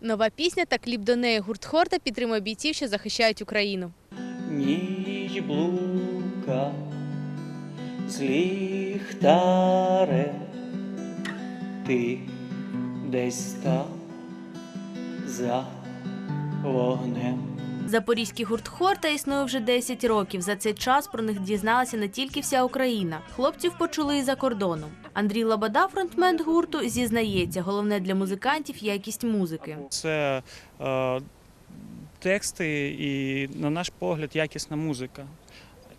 Нова пісня та кліп до неї гурт Хорта підтримує бійців, що захищають Україну. Ніч блука з ліхтаре, ти десь там за вогнем. Запорізький гурт Хорта існує вже 10 років. За цей час про них дізналася не тільки вся Україна. Хлопців почули і за кордоном. Андрій Лобода, фронтмен гурту, зізнається, головне для музикантів якість музики. Це е, тексти і, на наш погляд, якісна музика.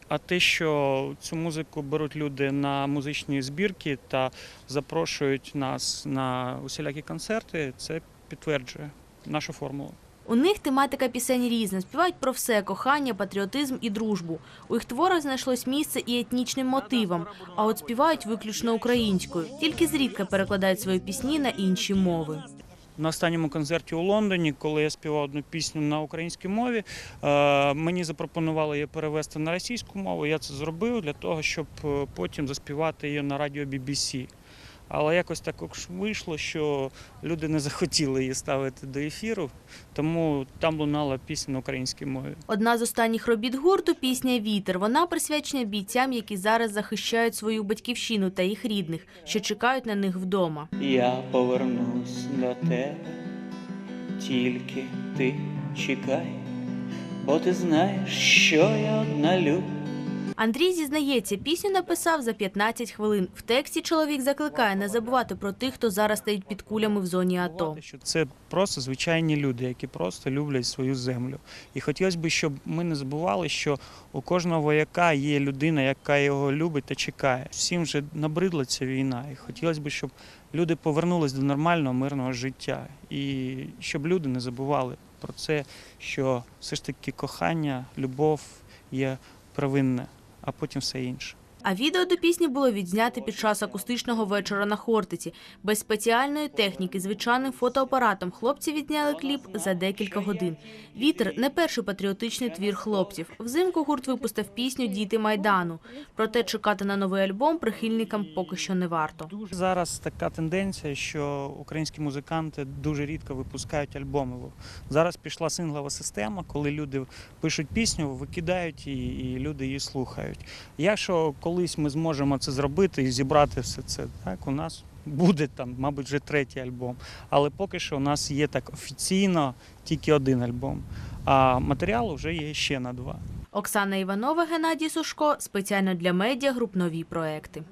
А те, що цю музику беруть люди на музичні збірки та запрошують нас на усілякі концерти, це підтверджує нашу формулу. У них тематика пісень різна. Співають про все кохання, патріотизм і дружбу. У їх творах знайшлось місце і етнічним мотивам, а от співають виключно українською. Тільки зрідка перекладають свої пісні на інші мови. На останньому концерті у Лондоні, коли я співав одну пісню на українській мові, е, мені запропонували її перевести на російську мову. Я це зробив для того, щоб е, потім заспівати її на радіо BBC. Але якось так вийшло, що люди не захотіли її ставити до ефіру, тому там лунала пісня на українській мові. Одна з останніх робіт гурту пісня Вітер. Вона присвячена бійцям, які зараз захищають свою батьківщину та їх рідних, що чекають на них вдома. Я повернусь до тебе, тільки ти чекай, бо ти знаєш, що я одна люблю. Андрій зізнається, пісню написав за 15 хвилин. В тексті чоловік закликає не забувати про тих, хто зараз стоїть під кулями в зоні АТО. Що це просто звичайні люди, які просто люблять свою землю. І хотілося б, щоб ми не забували, що у кожного вояка є людина, яка його любить та чекає. Всім вже набридла ця війна, і хотілося б, щоб люди повернулись до нормального мирного життя, і щоб люди не забували про це, що все ж таки кохання, любов є провинне, а потім все інше. А відео до пісні було відзняте під час акустичного вечора на Хортиці. Без спеціальної техніки, звичайним фотоапаратом хлопці відзняли кліп за декілька годин. Вітер не перший патріотичний твір хлопців. Взимку гурт випустив пісню Діти Майдану. Проте чекати на новий альбом прихильникам поки що не варто. Зараз така тенденція, що українські музиканти дуже рідко випускають альбоми. Зараз пішла синглова система, коли люди пишуть пісню, викидають її, і люди її слухають. Якщо колись ми зможемо це зробити і зібрати все це, так у нас буде там, мабуть, вже третій альбом. Але поки що у нас є так офіційно тільки один альбом, а матеріалу вже є ще на два. Оксана Іванова, Геннадій Сушко. Спеціально для медіа груп нові проекти.